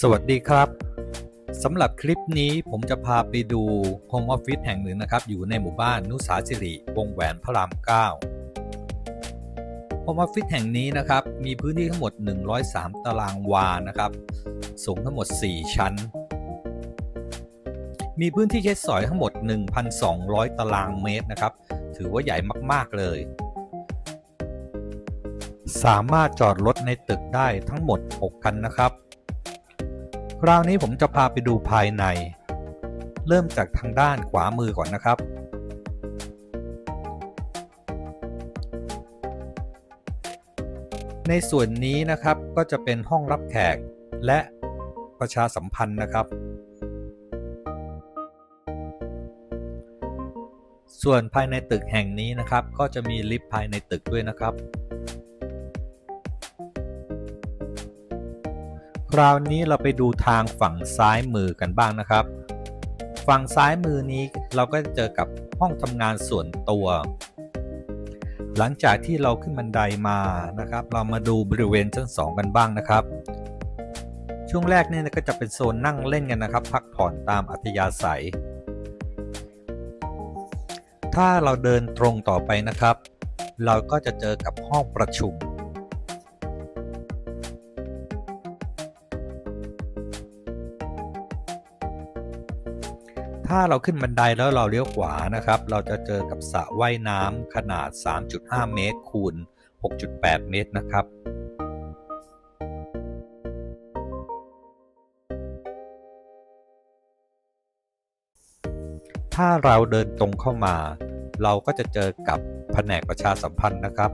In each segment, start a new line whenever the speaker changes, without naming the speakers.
สวัสดีครับสำหรับคลิปนี้ผมจะพาไปดูโฮมออฟฟิศแห่งหนึ่งนะครับ อยู่ในหมู่บ้านนุสาสิริ วงแหวนพระราม9โฮมออฟฟิศแห่งนี้นะครับ มีพื้นที่ทั้งหมด 103 ตารางวานะครับ สูงทั้งหมด 4 ชั้น มีพื้นที่ใช้สอยทั้งหมด 1,200 ตารางเมตรนะครับ ถือว่าใหญ่มากๆเลย สามารถจอดรถในตึกได้ทั้งหมด 6 คันนะครับ คราวนี้ผมจะพาไปดูภายใน เริ่มจากทางด้านขวามือก่อนนะครับ ในส่วนนี้นะครับก็จะเป็นห้องรับแขกและประชาสัมพันธ์นะครับ ส่วนภายในตึกแห่งนี้นะครับ ก็จะมีลิฟต์ภายในตึกด้วยนะครับ คราวนี้เราไปดูทางฝั่งซ้ายมือกันบ้างนะครับ ฝั่งซ้ายมือนี้เราก็จะเจอกับห้องทำงานส่วนตัว หลังจากที่เราขึ้นบันไดมานะครับ เรามาดูบริเวณชั้น2กันบ้างนะครับ ช่วงแรกนี่ก็จะเป็นโซนนั่งเล่นกันนะครับ พักผ่อนตามอัธยาศัย ถ้าเราเดินตรงต่อไปนะครับ เราก็จะเจอกับห้องประชุม ถ้าเราขึ้นบันไดแล้วเราเลี้ยวขวานะครับ เราจะเจอกับสระว่ายน้ำขนาด 3.5 เมตรคูณ 6.8 เมตรนะครับถ้าเราเดินตรงเข้ามา เราก็จะเจอกับแผนกประชาสัมพันธ์นะครับ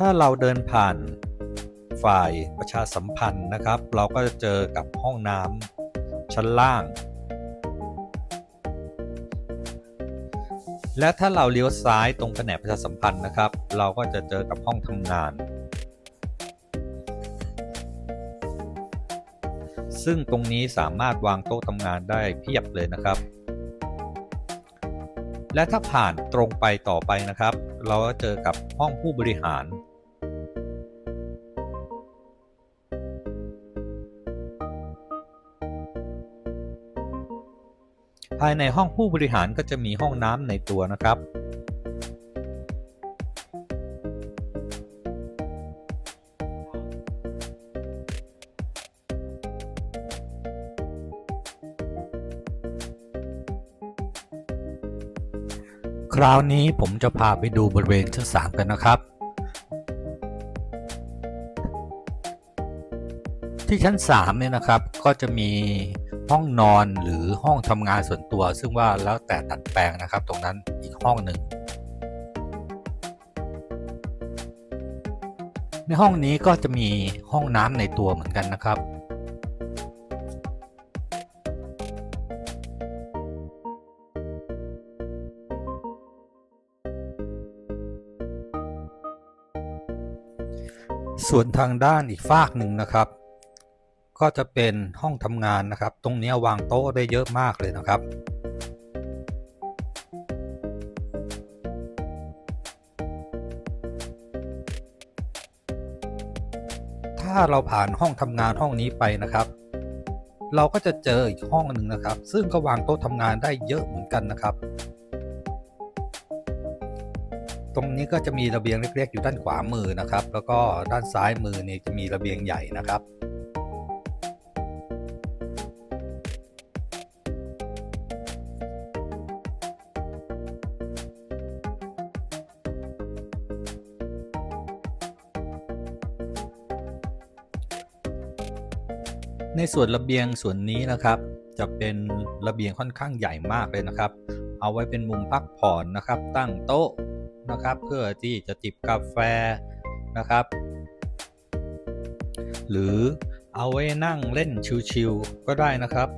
ถ้าเราเดินผ่านฝ่ายประชาสัมพันธ์นะครับ เราก็จะเจอกับห้องน้ำชั้นล่าง และถ้าเราเลี้ยวซ้ายตรงแผนกประชาสัมพันธ์นะครับ เราก็จะเจอกับห้องทำงาน ซึ่งตรงนี้สามารถวางโต๊ะทำงานได้เพียบเลยนะครับและถ้าผ่านตรงไปต่อไปนะครับ เราก็เจอกับห้องผู้บริหาร ภายในห้องผู้บริหารก็จะมีห้องน้ำในตัวนะครับ คราวนี้ผมจะพาไปดูบริเวณชั้น3กันนะครับ ที่ชั้น3เนี่ยนะครับก็จะมี ห้องนอนหรือห้องทำงานส่วนตัว ซึ่งว่าแล้วแต่ตัดแปลงนะครับ ตรงนั้นอีกห้องหนึ่งในห้องนี้ก็จะมีห้องน้ำในตัวเหมือนกันนะครับ ส่วนทางด้านอีกฝากหนึ่งนะครับ ก็จะเป็นห้องทำงานนะครับ ตรงนี้วางโต๊ะได้เยอะมากเลยนะครับถ้าเราผ่านห้องทำงานห้องนี้ไปนะครับ เราก็จะเจออีกห้องหนึ่งนะครับ ซึ่งก็วางโต๊ะทำงานได้เยอะเหมือนกันนะครับ ตรงนี้ก็จะมีระเบียงเล็กๆ อยู่ด้านขวามือนะครับ แล้วก็ด้านซ้ายมือนี่จะมีระเบียงใหญ่นะครับ ในส่วนระเบียงส่วนนี้นะครับ จะเป็นระเบียงค่อนข้างใหญ่มากเลยนะครับ เอาไว้เป็นมุมพักผ่อนนะครับ ตั้งโต๊ะนะครับ เพื่อที่จะจิบกาแฟนะครับ หรือเอาไว้นั่งเล่นชิลๆก็ได้นะครับ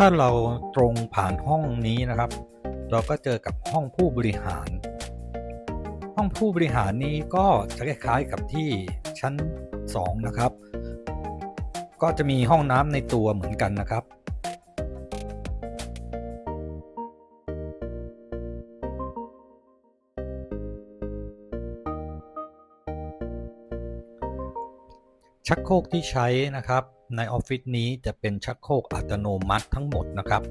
ถ้าเราตรงผ่านห้องนี้นะครับ เราก็เจอกับห้องผู้บริหาร ห้องผู้บริหารนี้ก็จะคล้ายๆกับที่ชั้น 2 นะครับ ก็จะมีห้องน้ำในตัวเหมือนกันนะครับชักโครกที่ใช้นะครับ ในออฟฟิศนี้จะเป็นชักโครกอัตโนมัติทั้งหมดนะครับ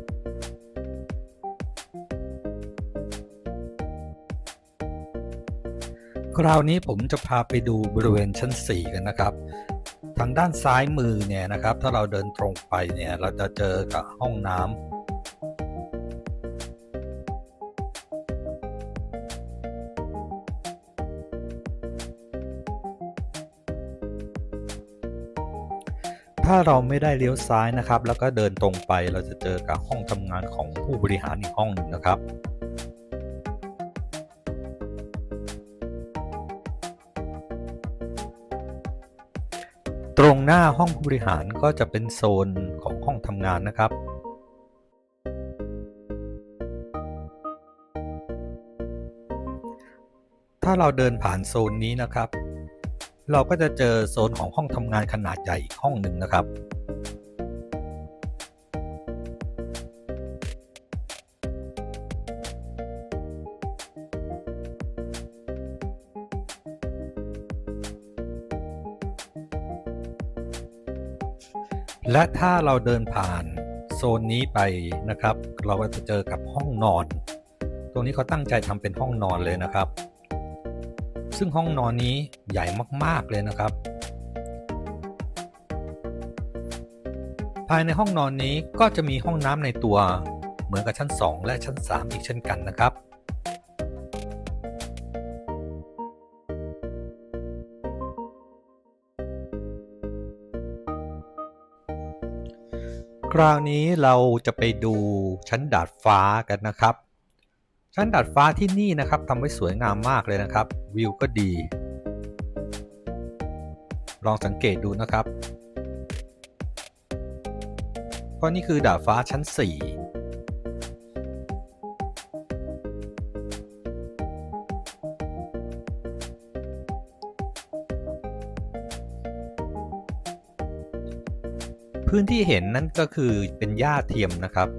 คราวนี้ผมจะพาไปดูบริเวณชั้น 4 กันนะครับ ทางด้านซ้ายมือเนี่ยนะครับ ถ้าเราเดินตรงไปเนี่ยเราจะเจอกับห้องน้ำ ถ้าเราไม่ได้เลี้ยวซ้ายนะครับ แล้วก็เดินตรงไปเราจะเจอกับห้องทำงานของผู้บริหารอีกห้องหนึ่งนะครับตรงหน้าห้องผู้บริหารก็จะเป็นโซนของห้องทำงานนะครับ ถ้าเราเดินผ่านโซนนี้นะครับ เราก็จะเจอโซนของห้องทำงานขนาดใหญ่อีกห้องหนึ่งนะครับและถ้าเราเดินผ่านโซนนี้ไปนะครับ เราก็จะเจอกับห้องนอน ตรงนี้เขาตั้งใจทำเป็นห้องนอนเลยนะครับ ซึ่งห้องนอนนี้ใหญ่มาก ๆ เลยนะครับ ภายในห้องนอนนี้ก็จะมีห้องน้ำในตัว เหมือนกับชั้น 2 และชั้น 3 อีกเช่นกันนะครับคราวนี้เราจะไปดูชั้นดาดฟ้ากันนะครับ ชั้นดาดฟ้าที่นี่นะครับทำไว้สวยงามมากเลยนะครับ วิวก็ดี ลองสังเกตดูนะครับ เพราะนี่คือดาดฟ้าชั้น 4พื้นที่เห็นนั่นก็คือเป็นหญ้าเทียมนะครับ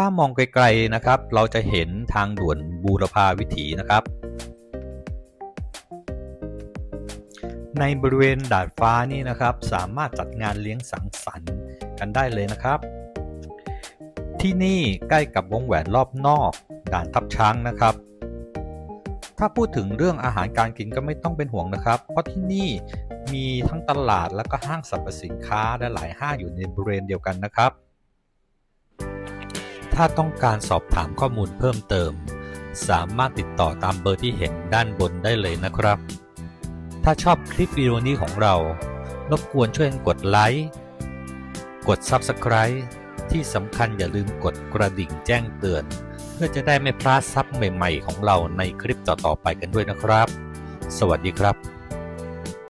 ถ้ามองไกลๆนะครับ เราจะเห็นทางด่วนบูรพาวิถีนะครับ ในบริเวณดาดฟ้านี่นะครับ สามารถจัดงานเลี้ยงสังสรรค์กันได้เลยนะครับ ที่นี่ใกล้กับวงแหวนรอบนอกด่านทับช้างนะครับ ถ้าพูดถึงเรื่องอาหารการกินก็ไม่ต้องเป็นห่วงนะครับ เพราะที่นี่มีทั้งตลาดแล้วก็ห้างสรรพสินค้าและหลายห้างอยู่ในบริเวณเดียวกันนะครับ ถ้าต้องการสอบถามข้อมูลเพิ่มเติม สามารถติดต่อตามเบอร์ที่เห็นด้านบนได้เลยนะครับ ถ้าชอบคลิปวิดีโอนี้ของเรา รบกวนช่วยกดไลค์ กด Subscribe ที่สำคัญอย่าลืมกดกระดิ่งแจ้งเตือน เพื่อจะได้ไม่พลาดซับใหม่ ๆ ของเราในคลิปต่อๆไปกันด้วยนะครับ สวัสดีครับ